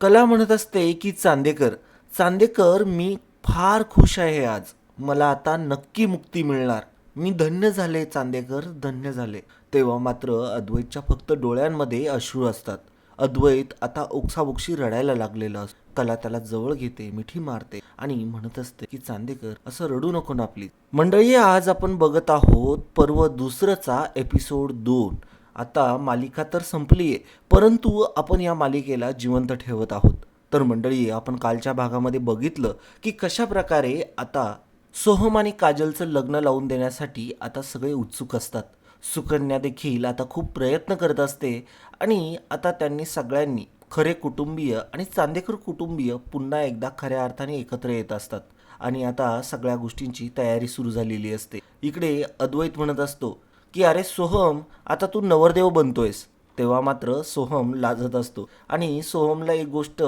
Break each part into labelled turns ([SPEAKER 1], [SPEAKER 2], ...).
[SPEAKER 1] कला म्हणत असते की चांदेकर चांदेकर मी फार खुश आहे आज. मला आता नक्की मुक्ती मिळणार. मी धन्य झाले चांदेकर धन्य झाले. तेव्हा मात्र अद्वैतच्या फक्त डोळ्यांमध्ये अश्रू असतात. अद्वैत आता ओक्साबोक्शी रडायला लागलेला असतो कला त्याला जवळ घेते मिठी मारते आणि म्हणत असते की चांदेकर असं रडू नको ना प्लीज मंडळी आज आपण बघत आहोत पर्व दुसरंचा एपिसोड दोन. आता मालिका तर संपली आहे परंतु आपण या मालिकेला जिवंत ठेवत आहोत. तर मंडळी आपण कालच्या भागामध्ये बघितलं की कशा प्रकारे आता सोहम आणि काजलचं लग्न लावून देण्यासाठी आता सगळे उत्सुक असतात. सुकन्या देखील आता खूप प्रयत्न करत असते आणि आता त्यांनी सगळ्यांनी खरे कुटुंबीय आणि चांदेकर कुटुंबीय पुन्हा एकदा खऱ्या अर्थाने एकत्र येत असतात. आणि आता सगळ्या गोष्टींची तयारी सुरू झालेली असते. इकडे अद्वैत म्हणत असतो की अरे सोहम आता तू नवरदेव बनतोयस. तेव्हा मात्र सोहम लाजत असतो. आणि सोहमला एक गोष्ट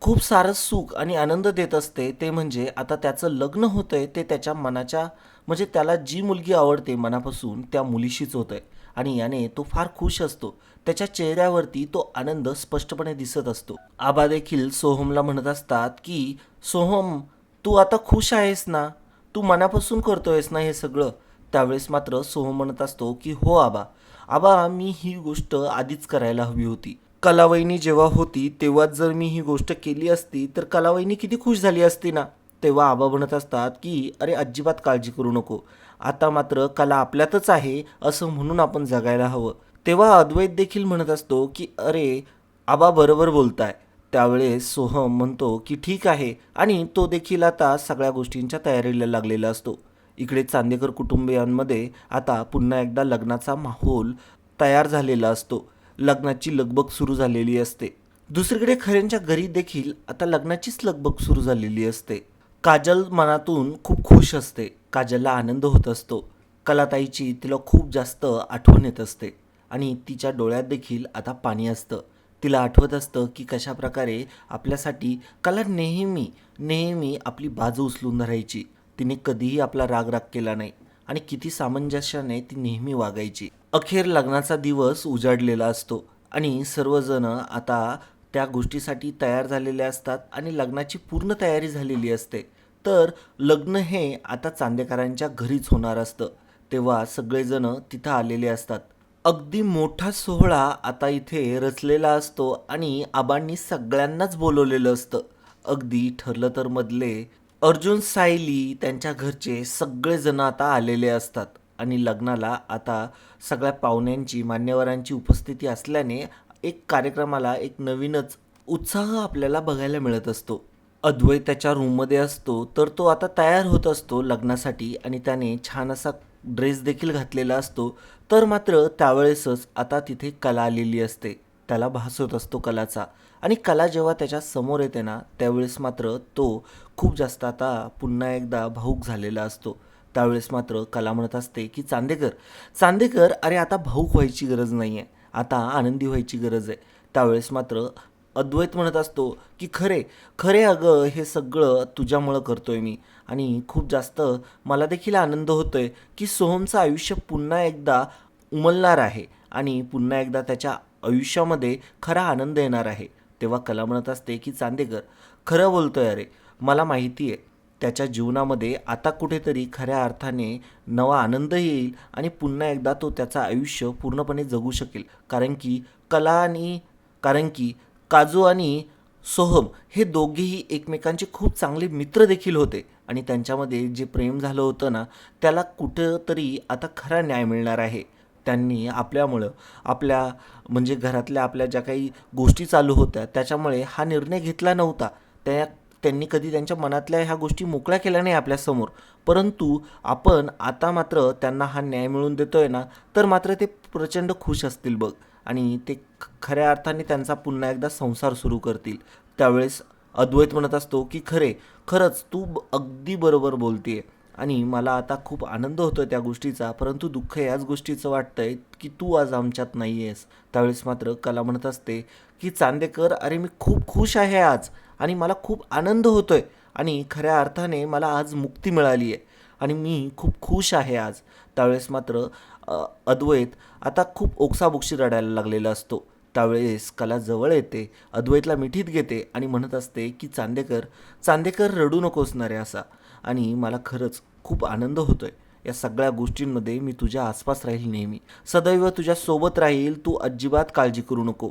[SPEAKER 1] खूप सारं सुख आणि आनंद देत असते ते म्हणजे आता त्याचं लग्न होतंय ते त्याच्या मनाच्या म्हणजे त्याला जी मुलगी आवडते मनापासून त्या मुलीशीच होतंय. आणि याने तो फार खुश असतो. त्याच्या चेहऱ्यावरती तो आनंद स्पष्टपणे दिसत असतो. आबा देखील सोहमला म्हणत असतात की सोहम तू आता खुश आहेस ना? तू मनापासून करतोयस ना हे सगळं? त्यावेळेस मात्र सोहम म्हणत असतो की हो आबा आबा मी ही गोष्ट आधीच करायला हवी होती. कलावहिनी जेव्हा होती तेव्हाच जर मी ही गोष्ट केली असती तर कलावहिनी किती खुश झाली असती ना? तेव्हा आबा म्हणत असतात की अरे अजिबात काळजी करू नको. आता मात्र कला आपल्यातच आहे असं म्हणून आपण जगायला हवं. तेव्हा अद्वैत देखील म्हणत असतो की अरे आबा बरोबर बोलताय. त्यावेळेस सोहम म्हणतो की ठीक आहे. आणि तो देखील आता सगळ्या गोष्टींच्या तयारीला लागलेला असतो. इकडे चांदेकर कुटुंबियांमध्ये आता पुन्हा एकदा लग्नाचा माहोल तयार झालेला असतो. लग्नाची लगबग सुरू झालेली असते. दुसरीकडे खऱ्यांच्या घरी देखील आता लग्नाचीच लगबग सुरू झालेली असते. काजल मनातून खूप खुश असते. काजलला आनंद होत असतो. कलाताईची तिला खूप जास्त आठवण येत असते. आणि तिच्या डोळ्यात देखील आता पाणी असतं. तिला आठवत असतं की कशा प्रकारे आपल्यासाठी कला नेहमी नेहमी आपली बाजू उचलून धरायची. तिने कधीही आपला राग राग केला नाही आणि किती सामंजस्याने ती नेहमी वागायची. अखेर लग्नाचा दिवस उजाडलेला असतो आणि सर्वजण आता त्या गोष्टीसाठी तयार झालेले असतात आणि लग्नाची पूर्ण तयारी झालेली असते. तर लग्न हे आता चांदेकरांच्या घरीच होणार असतं. तेव्हा सगळेजण तिथं आलेले असतात. अगदी मोठा सोहळा आता इथे रचलेला असतो आणि आबांनी सगळ्यांनाच बोलवलेलं असतं. अगदी ठरलं तर मधले अर्जुन सायली त्यांच्या घरचे सगळेजण आता आलेले असतात आणि लग्नाला आता सगळ्या पाहुण्यांची मान्यवरांची उपस्थिती असल्याने एक कार्यक्रमाला एक नवीनच उत्साह आपल्याला बघायला मिळत असतो. अद्वैत त्याच्या रूममध्ये असतो तर तो आता तयार होत असतो लग्नासाठी आणि त्याने छान असा ड्रेस देखील घातलेला असतो. तर मात्र त्यावेळेसच आता तिथे कला आलेली असते. त्याला भास होत असतो कलाचा. आणि कला जेव्हा त्याच्यासमोर येते ना त्यावेळेस मात्र तो खूप जास्त आता पुन्हा एकदा भाऊक झालेला असतो. त्यावेळेस मात्र कला म्हणत असते की चांदेकर चांदेकर अरे आता भाऊक व्हायची गरज नाही आहे आता आनंदी व्हायची गरज आहे. त्यावेळेस मात्र अद्वैत म्हणत असतो की खरे खरे अगं हे सगळं तुझ्यामुळं करतोय मी. आणि खूप जास्त मला देखील आनंद होतोय की सोहमचं आयुष्य पुन्हा एकदा उमलणार आहे आणि पुन्हा एकदा त्याच्या आयुष्यामध्ये खरा आनंद येणार आहे. तेव्हा कला म्हणत असते की चांदेकर खरं बोलतोय अरे मला माहिती आहे. त्याच्या जीवनामध्ये आता कुठेतरी खऱ्या अर्थाने नवा आनंद येईल आणि पुन्हा एकदा तो त्याचं आयुष्य पूर्णपणे जगू शकेल. कारण की कला आणि कारण की काजू आणि सोहम हे दोघेही एकमेकांचे खूप चांगले मित्र देखील होते. आणि त्यांच्यामध्ये जे प्रेम झालं होतं ना त्याला कुठंतरी आता खरा न्याय मिळणार आहे. त्यांनी आपल्यामुळं आपल्या म्हणजे घरातल्या आपल्या ज्या काही गोष्टी चालू होत्या त्याच्यामुळे हा निर्णय घेतला नव्हता. त्या त्यांनी कधी त्यांच्या मनातल्या ह्या गोष्टी मोकळ्या केल्या नाही आपल्यासमोर परंतु आपण आता मात्र त्यांना हा न्याय मिळवून देतोय ना तर मात्र ते प्रचंड खुश असतील बघ. आणि ते ख- खऱ्या अर्थाने त्यांचा पुन्हा एकदा संसार सुरू करतील. त्यावेळेस अद्वैत म्हणत असतो की खरे खरंच तू अगदी बरोबर बोलते आहे आणि मला आता खूप आनंद होतो त्या गोष्टीचा परंतु दुःख याच गोष्टीचं वाटतंय की तू आज आमच्यात नाही आहेस त्यावेळेस मात्र कला म्हणत असते की चांदेकर अरे मी खूप खुश आहे आज आणि मला खूप आनंद होतो आहे आणि खऱ्या अर्थाने मला आज मुक्ती मिळाली आहे आणि मी खूप खुश आहे आज. त्यावेळेस मात्र अद्वैत आता खूप ओक्साबोक्शी रडायला लागलेला असतो. त्यावेळेस कला जवळ येते अद्वैतला मिठीत घेते आणि म्हणत असते की चांदेकर चांदेकर रडू नकोस ना रे असा. आणि मला खरंच खूप आनंद होतोय. या सगळ्या गोष्टींमध्ये मी तुझ्या आसपास राहील नेहमी. सदैव तुझ्या सोबत राहील तू अजिबात काळजी करू नको.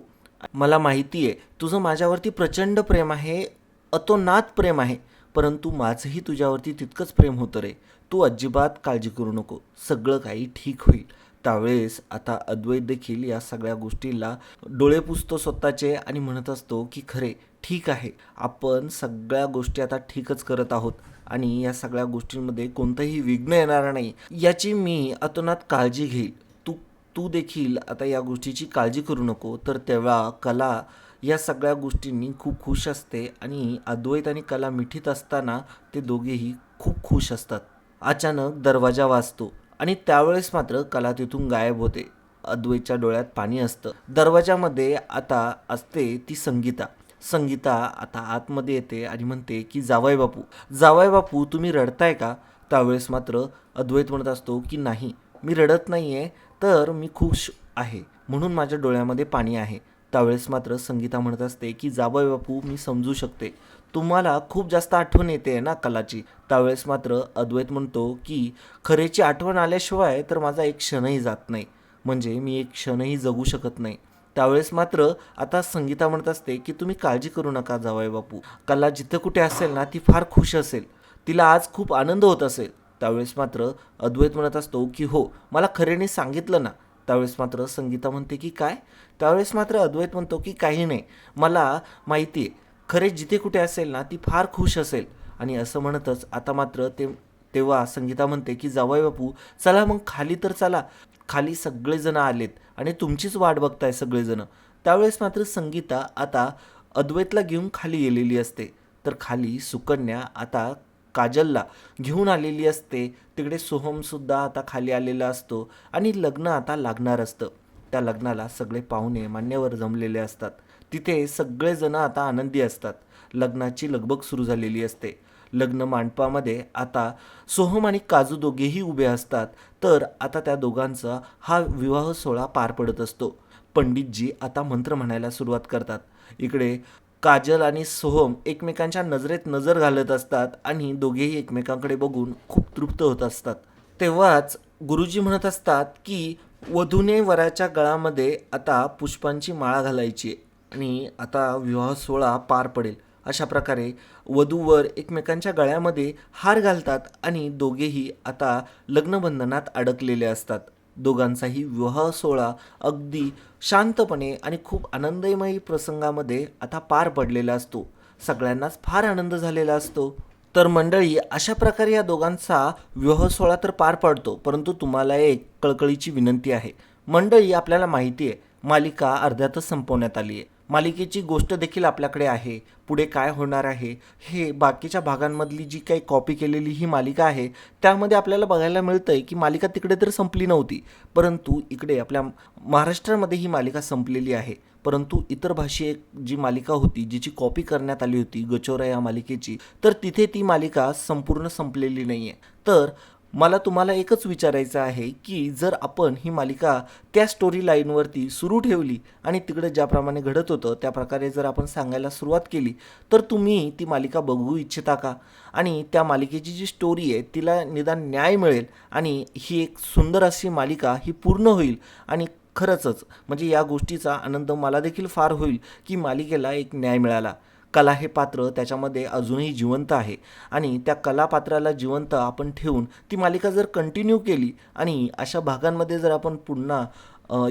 [SPEAKER 1] मला माहिती आहे तुझं माझ्यावरती प्रचंड प्रेम आहे अतोनात प्रेम आहे परंतु माझंही तुझ्यावरती तितकंच प्रेम होतं रे. तू अजिबात काळजी करू नको. सगळं काही ठीक होईल. त्यावेळेस आता अद्वैत देखील या सगळ्या गोष्टीला डोळे पुसतो स्वतःचे आणि म्हणत असतो की खरे ठीक आहे. आपण सगळ्या गोष्टी आता ठीकच करत आहोत. आणि या सगळ्या गोष्टींमध्ये कोणतंही विघ्न येणार नाही याची मी अतोनात काळजी घेईल. तू तू देखील आता या गोष्टीची काळजी करू नको तर तेव्हा कला या सगळ्या गोष्टींनी खूप खुश असते आणि अद्वैत आणि कला मिठीत असताना ते दोघेही खूप खुश असतात. अचानक दरवाजा वाजतो आणि त्यावेळेस मात्र कला तिथून गायब होते. अद्वैतच्या डोळ्यात पाणी असतं. दरवाजामध्ये आता असते ती संगीता. संगीता आता आतमध्ये येते आणि म्हणते की जावाय बापू जावाय बापू तुम्ही रडताय का? त्यावेळेस मात्र अद्वैत म्हणत असतो की नाही मी रडत नाही आहे तर मी खुश आहे म्हणून माझ्या डोळ्यामध्ये पाणी आहे. त्यावेळेस मात्र संगीता म्हणत असते की जावय बापू मी समजू शकते. तुम्हाला खूप जास्त आठवण येते ना कलाची? त्यावेळेस मात्र अद्वैत म्हणतो की खरेची आठवण आल्याशिवाय तर माझा एक क्षणही जात नाही. म्हणजे मी एक क्षणही जगू शकत नाही. त्यावेळेस मात्र आता संगीता म्हणत असते की तुम्ही काळजी करू नका जावय बापू. कला जिथं कुठे असेल ना ती फार खुश असेल. तिला आज खूप आनंद होत असेल. त्यावेळेस मात्र अद्वैत म्हणत असतो की हो मला खरेने सांगितलं ना. त्यावेळेस मात्र संगीता म्हणते की काय? त्यावेळेस मात्र अद्वैत म्हणतो की काही नाही. मला माहिती आहे. खरे जिथे कुठे असेल ना ती फार खुश असेल. आणि असं म्हणतच आता मात्र ते तेव्हा संगीता म्हणते की जावई बापू चला मग खाली तर चला. खाली सगळेजण आलेत. आणि तुमचीच वाट बघताय सगळेजण. त्यावेळेस मात्र संगीता आता अद्वैतला घेऊन खाली गेलेली असते. तर खाली सुकन्या आता काजलला घेऊन आलेली असते. तिकडे सोहमसुद्धा आता खाली आलेला असतो आणि लग्न आता लागणार असतं. त्या लग्नाला सगळे पाहुणे मान्यवर जमलेले असतात. तिथे सगळेजण आता आनंदी असतात. लग्नाची लगबग सुरू झालेली असते. लग्न मांडपामध्ये आता सोहम आणि काजू दोघेही उभे असतात तर आता त्या दोघांचा हा विवाह सोहळा पार पडत असतो. पंडितजी आता मंत्र म्हणायला सुरुवात करतात. इकडे काजल आणि सोहम एकमेकांच्या नजरेत नजर घालत असतात आणि दोघेही एकमेकांकडे बघून खूप तृप्त होत असतात. तेव्हाच गुरुजी म्हणत असतात की वधूने वराच्या गळामध्ये आता पुष्पांची माळा घालायची आणि आता विवाह सोहळा पार पडेल. अशा प्रकारे वधूवर एकमेकांच्या गळ्यामध्ये हार घालतात आणि दोघेही आता लग्नबंधनात अडकलेले असतात. दोघांचाही विवाह सोहळा अगदी शांतपणे आणि खूप आनंदमयी प्रसंगामध्ये आता पार पडलेला असतो. सगळ्यांनाच फार आनंद झालेला असतो. तर मंडळी अशा प्रकारे या दोघांचा विवाह सोहळा तर पार पडतो परंतु तुम्हाला एक कळकळीची विनंती आहे. मंडळी आपल्याला माहिती आहे मालिका अर्ध्यातच संपवण्यात आली आहे. मालिकेची गोष्ट देखील आपल्याकडे आहे. पुढे काय होणार आहे? हे बाकीच्या भागांमधली जी काही कॉपी केलेली ही मालिका आहे त्यामध्ये आपल्याला बघायला मिळतं आहे की मालिका तिकडे तर संपली नव्हती. परंतु इकडे आपल्या महाराष्ट्रामध्ये ही मालिका संपलेली आहे. परंतु इतर भाषेक जी मालिका होती जिची कॉपी करण्यात आली होती गचोरा या मालिकेची तर तिथे ती मालिका संपूर्ण संपलेली नाही आहे तर मला तुम्हाला एकच विचारायचं आहे की जर आपण ही मालिका त्या स्टोरी लाईनवरती सुरू ठेवली आणि तिकडे ज्याप्रमाणे घडत होतं त्या प्रकारे जर आपण सांगायला सुरुवात केली तर तुम्ही ती मालिका बघू इच्छिता का? आणि त्या मालिकेची जी स्टोरी आहे तिला निदान न्याय मिळेल आणि ही एक सुंदर अशी मालिका ही पूर्ण होईल. आणि खरंचच म्हणजे या गोष्टीचा आनंद मला देखील फार होईल की मालिकेला एक न्याय मिळाला. कला हे पात्र त्याच्यामध्ये अजूनही जिवंत आहे. आणि त्या कलापात्राला जिवंत आपण ठेवून ती मालिका जर कंटिन्यू केली आणि अशा भागांमध्ये जर आपण पुन्हा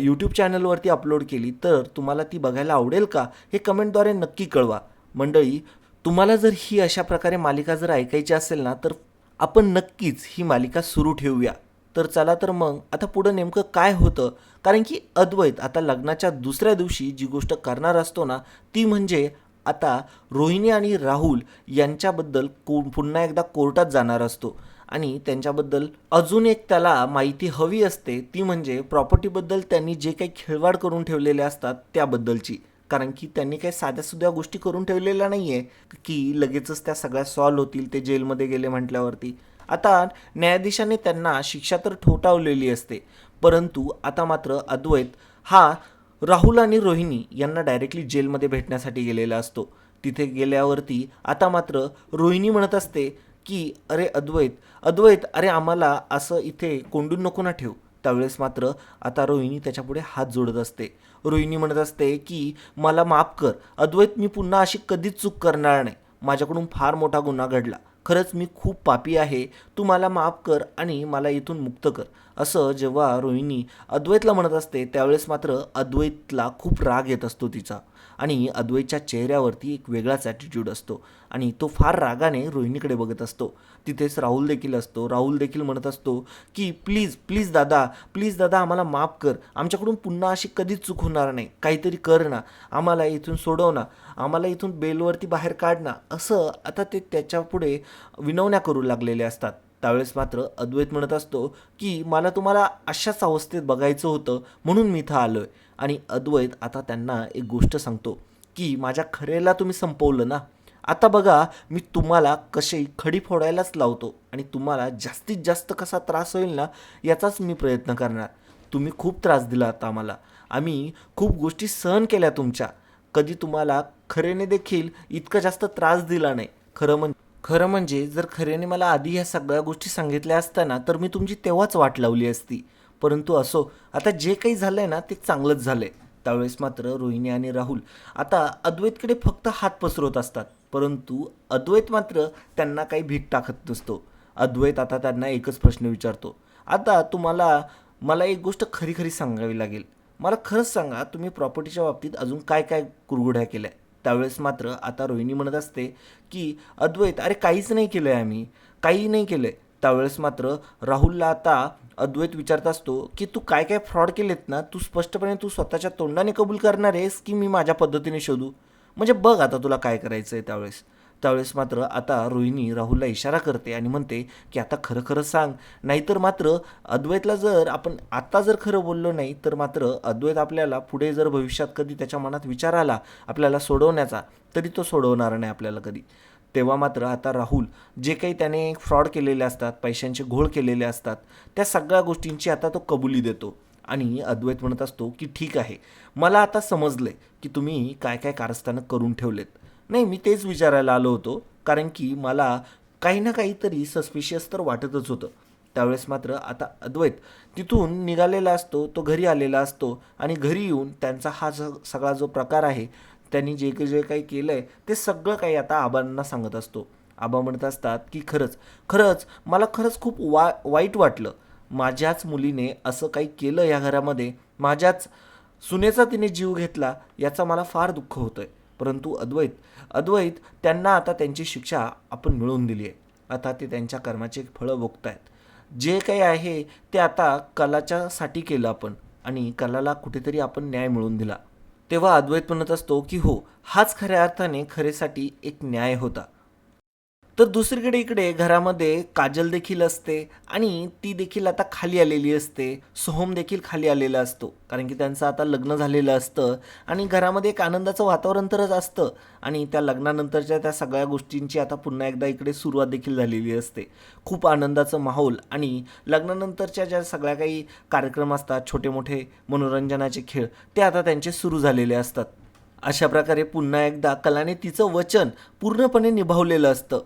[SPEAKER 1] यूट्यूब चॅनलवरती अपलोड केली तर तुम्हाला ती बघायला आवडेल का? हे कमेंटद्वारे नक्की कळवा. मंडळी तुम्हाला जर ही अशा प्रकारे मालिका जर ऐकायची असेल ना तर आपण नक्कीच ही मालिका सुरू ठेवूया. तर चला तर मग आता पुढं नेमकं काय होतं? कारण की अद्वैत आता लग्नाच्या दुसऱ्या दिवशी जी गोष्ट करणार असतो ना ती म्हणजे आता रोहिणी आणि राहुल यांच्याबद्दल को पुन्हा एकदा कोर्टात जाणार असतो. आणि त्यांच्याबद्दल अजून एक त्याला माहिती हवी असते ती म्हणजे प्रॉपर्टीबद्दल त्यांनी जे काही खेळवाड करून ठेवलेले असतात त्याबद्दलची. कारण की त्यांनी काही साध्यासुद्धा गोष्टी करून ठेवलेल्या नाही आहे की लगेचच त्या सगळ्या सॉल्व होतील ते जेलमध्ये गेले म्हटल्यावरती. आता न्यायाधीशाने त्यांना शिक्षा तर ठोठावलेली असते परंतु आता मात्र अद्वैत हा राहुल आणि रोहिणी यांना डायरेक्टली जेलमध्ये भेटण्यासाठी गेलेला असतो. तिथे गेल्यावरती आता मात्र रोहिणी म्हणत असते की अरे अद्वैत अद्वैत अरे आम्हाला असं इथे कोंडून नको ना ठेव. त्यावेळेस मात्र आता रोहिणी त्याच्यापुढे हात जोडत असते. रोहिणी म्हणत असते की मला माफ कर अद्वैत मी पुन्हा अशी कधीच चूक करणार नाही. माझ्याकडून फार मोठा गुन्हा घडला. खरंच मी खूप पापी आहे. तू मला माफ कर आणि मला इथून मुक्त कर. असं जेव्हा रोहिणी अद्वैतला म्हणत असते त्यावेळेस मात्र अद्वैतला खूप राग येत असतो तिचा. आणि अद्वैतच्या चेहऱ्यावरती एक वेगळाच ॲटिट्यूड असतो आणि तो फार रागाने रोहिणीकडे बघत असतो. तिथेच राहुल देखील असतो. राहुल देखील म्हणत असतो की प्लीज प्लीज दादा प्लीज दादा आम्हाला माफ कर. आमच्याकडून पुन्हा अशी कधीच चूक होणार नाही. काहीतरी कर ना. आम्हाला इथून सोडव ना. आम्हाला इथून बेलवरती बाहेर काढ ना. असं आता ते त्याच्यापुढे विनवण्या करू लागलेले असतात. त्यावेळेस मात्र अद्वैत म्हणत असतो की मला तुम्हाला अशाच अवस्थेत बघायचं होतं म्हणून मी इथं आलो आहे आणि अद्वैत आता त्यांना एक गोष्ट सांगतो की माझ्या खरेला तुम्ही संपवलं ना? आता बघा मी तुम्हाला कशी खडी फोडायलाच लावतो आणि तुम्हाला जास्तीत जास्त कसा त्रास होईल ना याचाच मी प्रयत्न करणार. तुम्ही खूप त्रास दिला आता आम्हाला. आम्ही खूप गोष्टी सहन केल्या तुमच्या. कधी तुम्हाला खरेने देखील इतका जास्त त्रास दिला नाही. खरं म्हणजे खरं म्हणजे जर खऱ्याने मला आधी ह्या सगळ्या गोष्टी सांगितल्या असत्या तर मी तुमची तेव्हाच वाट लावली असती. परंतु असो आता जे काही झालं आहे ना ते चांगलंच झालं आहे त्यावेळेस मात्र रोहिणी आणि राहुल आता अद्वैतकडे फक्त हात पसरवत असतात. परंतु अद्वैत मात्र त्यांना काही भीक टाकत नसतो. अद्वैत आता त्यांना एकच प्रश्न विचारतो. आता तुम्हाला मला एक गोष्ट खरी खरी सांगावी लागेल. मला खरंच सांगा तुम्ही प्रॉपर्टीच्या बाबतीत अजून काय काय कुरगुड्या केल्या? त्यावेळेस मात्र आता रोहिणी म्हणत असते की अद्वैत अरे काहीच नाही केलं आहे आम्ही. काही नाही केलं आहे त्यावेळेस मात्र राहुलला आता अद्वैत विचारत असतो की तू काय काय फ्रॉड केलेत ना? तू स्पष्टपणे तू स्वतःच्या तोंडाने कबूल करणार आहेस की मी माझ्या पद्धतीने शोधू? म्हणजे बघ आता तुला काय करायचं आहे त्यावेळेस. त्यावेळेस मात्र आता रोहिणी राहुलला इशारा करते आणि म्हणते की आता खरं खरं सांग. नाहीतर मात्र अद्वैतला जर आपण आत्ता जर खरं बोललो नाही तर मात्र अद्वैत आपल्याला पुढे जर भविष्यात कधी त्याच्या मनात विचार आला आपल्याला सोडवण्याचा तरी तो सोडवणार नाही आपल्याला कधी. तेव्हा मात्र आता राहुल जे काही त्याने फ्रॉड केलेले असतात पैशांचे घोळ केलेले असतात त्या सगळ्या गोष्टींची आता तो कबुली देतो. आणि अद्वैत म्हणत असतो की ठीक आहे. मला आता समजलं आहे की तुम्ही काय काय कारस्थानं करून ठेवलेत. नाही मी तेच विचारायला आलो होतो कारण की मला काही ना काहीतरी सस्पिशियस तर वाटतच होतं. त्यावेळेस मात्र आता अद्वैत तिथून निघालेला असतो तो घरी आलेला असतो आणि घरी येऊन त्यांचा हा ज सगळा जो प्रकार आहे त्यांनी जे काही जे काही केलं आहे ते सगळं काही आता आबांना सांगत असतो. आबा म्हणत असतात की खरंच खरंच मला खरंच खूप वा वाईट वाटलं. माझ्याच मुलीने असं काही केलं या घरामध्ये. माझ्याच सुनेचा तिने जीव घेतला याचा मला फार दुःख होतं आहे परंतु अद्वैत अद्वैत त्यांना आता त्यांची शिक्षा आपण मिळवून दिली आहे. आता ते त्यांच्या कर्माचे फळं भोगतायत. जे काही आहे ते आता कलाच्यासाठी केलं आपण आणि कलाला कुठेतरी आपण न्याय मिळवून दिला. तेव्हा अद्वैत म्हणत असतो की हो हाच खऱ्या अर्थाने खरेसाठी एक न्याय होता. तर दुसरीकडे इकडे घरामध्ये काजल देखील असते आणि ती देखील आता खाली आलेली असते. सोहम देखील खाली आलेला असतो. कारण की त्यांचं आता लग्न झालेलं असतं आणि घरामध्ये एक आनंदाचं वातावरण तरच असतं. आणि त्या लग्नानंतरच्या त्या सगळ्या गोष्टींची आता पुन्हा एकदा इकडे सुरुवात देखील झालेली असते. खूप आनंदाचं माहोल आणि लग्नानंतरच्या ज्या सगळ्या काही कार्यक्रम असतात छोटे मोठे मनोरंजनाचे खेळ ते आता त्यांचे सुरू झालेले असतात. अशा प्रकारे पुन्हा एकदा कलाने तिचं वचन पूर्णपणे निभावलेलं असतं.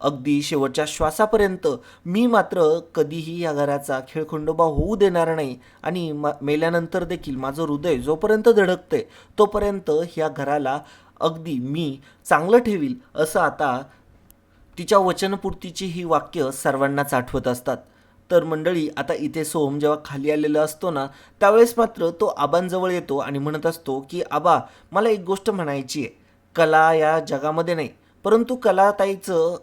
[SPEAKER 1] अगदी शेवटच्या श्वासापर्यंत मी मात्र कधीही या घराचा खेळखंडोबा होऊ देणार नाही आणि म मेल्यानंतर देखील माझं हृदय जोपर्यंत धडकते तोपर्यंत ह्या घराला अगदी मी चांगलं ठेवील असं आता तिच्या वचनपूर्तीची ही वाक्य सर्वांनाच आठवत असतात. तर मंडळी आता इथे सोम जेव्हा खाली आलेला असतो ना त्यावेळेस मात्र तो आबांजवळ येतो आणि म्हणत असतो की आबा मला एक गोष्ट म्हणायची आहे. कला या जगामध्ये नाही परंतु कलाताईचं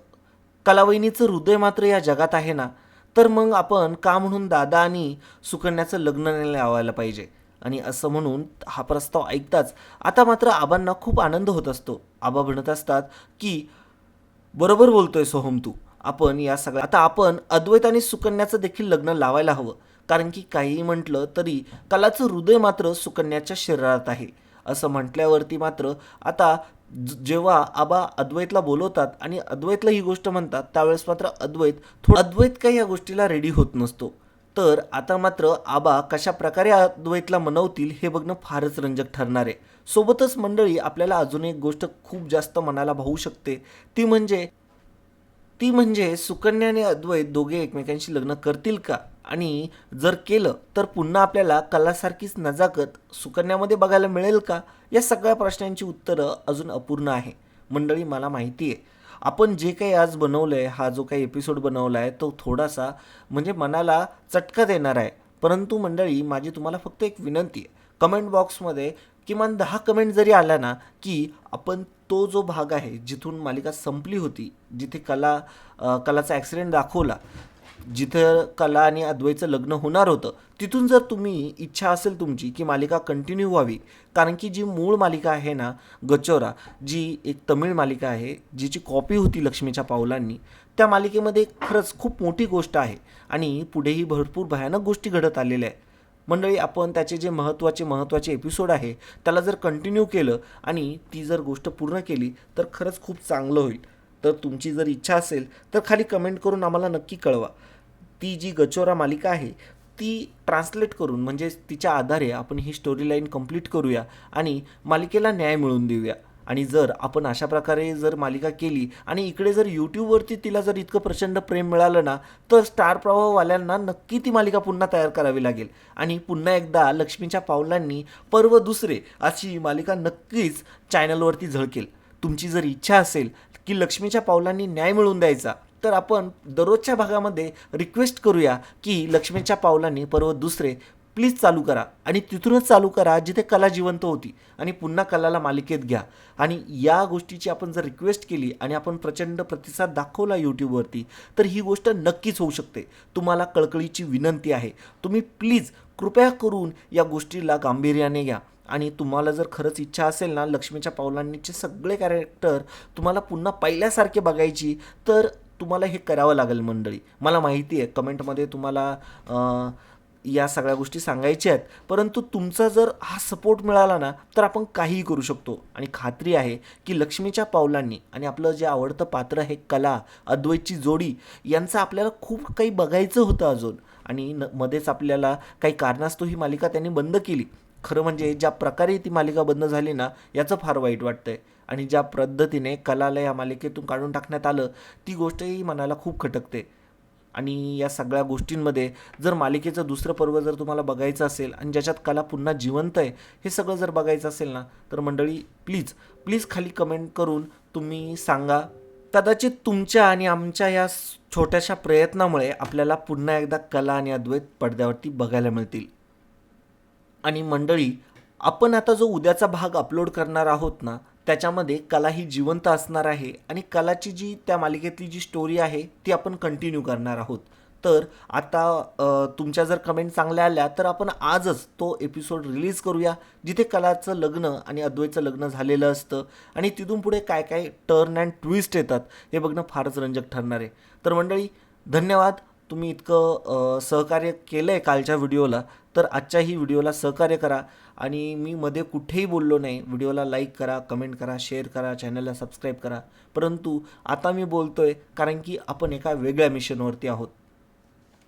[SPEAKER 1] कलावहिनीचं हृदय मात्र या जगात आहे ना तर मग आपण का म्हणून दादा आणि सुकन्याचं लग्न लावायला पाहिजे? आणि असं म्हणून हा प्रस्ताव ऐकताच आता मात्र आबांना खूप आनंद होत असतो. आबा म्हणत असतात की बरोबर बोलतोय सोहम तू. आपण या सगळ्या आता आपण अद्वैत आणि सुकन्याचं देखील लग्न लावायला हवं. कारण की काहीही म्हटलं तरी कलाचं हृदय मात्र सुकन्याच्या शरीरात आहे. असं म्हटल्यावरती मात्र आता जेव्हा आबा अद्वैतला बोलवतात आणि अद्वैतला ही गोष्ट म्हणतात त्यावेळेस मात्र अद्वैत थोडं अद्वैत काही या गोष्टीला रेडी होत नसतो. तर आता मात्र आबा कशा प्रकारे अद्वैतला मनवतील हे बघणं फारच रंजक ठरणार आहे. सोबतच मंडळी आपल्याला अजून एक गोष्ट खूप जास्त मनाला भावू शकते. ती म्हणजे ती म्हणजे सुकन्या आणि अद्वैत दोघे एकमेकांशी लग्न करतील का? आणि जर केलं तर पुन्हा आपल्याला कलासारखीच नजाकत सुकन्यामध्ये बघायला मिळेल का? या सगळ्या प्रश्नांची उत्तरं अजून अपूर्ण आहे. मंडळी मला माहिती आहे. आपण जे काही आज बनवलं आहे हा जो काही एपिसोड बनवला आहे तो थोडासा म्हणजे मनाला चटका देणार आहे. परंतु मंडळी माझी तुम्हाला फक्त एक विनंती आहे. कमेंट बॉक्समध्ये किमान दहा कमेंट जरी आल्या ना की आपण तो जो भाग आहे जिथून मालिका संपली होती जिथे कला कलाचा ॲक्सिडेंट दाखवला जिथं कला आणि अद्वैचं लग्न होणार होतं तिथून जर तुम्ही इच्छा असेल तुमची की मालिका कंटिन्यू व्हावी कारण की जी मूळ मालिका आहे ना गचोरा जी एक तमिळ मालिका आहे जिची कॉपी होती लक्ष्मीच्या पावलांनी त्या मालिकेमध्ये खरंच खूप मोठी गोष्ट आहे आणि पुढेही भरपूर भयानक गोष्टी घडत आलेल्या आहे मंडळी आपण त्याचे जे महत्त्वाचे महत्त्वाचे एपिसोड आहे त्याला जर कंटिन्यू केलं आणि ती जर गोष्ट पूर्ण केली तर खरंच खूप चांगलं होईल. तर तुमची जर इच्छा असेल तर खाली कमेंट करून आम्हाला नक्की कळवा. ती जी गचोरा मालिका आहे ती ट्रान्सलेट करून म्हणजे तिच्या आधारे आपण ही स्टोरी लाईन कंप्लीट करूया आणि मालिकेला न्याय मिळवून देऊया. आणि जर आपण अशा प्रकारे जर मालिका केली आणि इकडे जर यूट्यूबवरती तिला जर इतकं प्रचंड प्रेम मिळालं ना तर स्टार प्रवाहवाल्यांना नक्की ती मालिका पुन्हा तयार करावी लागेल. आणि पुन्हा एकदा लक्ष्मीच्या पावलांनी पर्व दुसरे अशी मालिका नक्कीच चॅनलवरती झळकेल. तुमची जर इच्छा असेल की लक्ष्मीच्या पावलांनी न्याय मिळवून द्यायचा तर आपण दररोजच्या भागामध्ये रिक्वेस्ट करूया की लक्ष्मीच्या पावलांनी पर्वत दुसरे प्लीज चालू करा. आणि तिथूनच चालू करा जिथे कला जिवंत होती. आणि पुन्हा कलाला मालिकेत घ्या. आणि या गोष्टीची आपण जर रिक्वेस्ट केली आणि आपण प्रचंड प्रतिसाद दाखवला यूट्यूबवरती तर ही गोष्ट नक्कीच होऊ शकते. तुम्हाला कळकळीची विनंती आहे. तुम्ही प्लीज कृपया करून या गोष्टीला गांभीर्याने घ्या. आणि तुम्हाला जर खरंच इच्छा असेल ना लक्ष्मीच्या पावलांनीचे सगळे कॅरेक्टर तुम्हाला पुन्हा पहिल्यासारखे बघायची तर तुम्हाला हे करावं लागेल मंडळी. मला माहिती आहे कमेंटमध्ये तुम्हाला या सगळ्या गोष्टी सांगायच्या आहेत. परंतु तुमचा जर हा सपोर्ट मिळाला ना तर आपण काहीही करू शकतो. आणि खात्री आहे की लक्ष्मीच्या पावलांनी आणि आपलं जे आवडतं पात्र आहे कला अद्वैतची जोडी यांचं आपल्याला खूप काही बघायचं होतं अजून. आणि न मध्येच आपल्याला काही कारणास्तव ही मालिका त्यांनी बंद केली. खरं म्हणजे ज्या प्रकारे ती मालिका बंद झाली ना याचं फार वाईट वाटतंय. आणि ज्या पद्धतीने कलाला या मालिकेतून काढून टाकण्यात आलं ती गोष्टही मनाला खूप खटकते. आणि या सगळ्या गोष्टींमध्ये जर मालिकेचं दुसरं पर्व जर तुम्हाला बघायचं असेल आणि ज्याच्यात कला पुन्हा जिवंत आहे हे सगळं जर बघायचं असेल ना तर मंडळी प्लीज प्लीज खाली कमेंट करून तुम्ही सांगा. कदाचित तुमच्या आणि आमच्या या छोट्याशा प्रयत्नामुळे आपल्याला पुन्हा एकदा कला आणि अद्वैत पडद्यावरती बघायला मिळतील. आणि मंडळी आपण आता जो उद्याचा भाग अपलोड करणार आहोत ना त्याच्यामध्ये कला ही जिवंत असणार आहे आणि कलाची जी त्या मालिकेतली जी स्टोरी आहे ती आपण कंटिन्यू करणार आहोत. तर आता तुमच्या जर कमेंट चांगल्या आल्या तर आपण आजच तो एपिसोड रिलीज करूया जिथे कलाचं लग्न आणि अद्वैतचं लग्न झालेलं असतं आणि तिथून पुढे काय काय टर्न अँड ट्विस्ट येतात हे बघणं फारच रंजक ठरणार आहे. तर मंडळी धन्यवाद. तुम्ही इतकं सहकार्य केलं आहे कालच्या व्हिडिओला तर आजच्याही व्हिडिओला सहकार्य करा आणि मी मध्ये कुठेही बोललो नाही व्हिडिओला लाईक करा कमेंट करा शेअर करा चॅनलला सबस्क्राईब करा. परंतु आता मी बोलतोय कारण की आपण एका वेगळ्या मिशनवरती आहोत.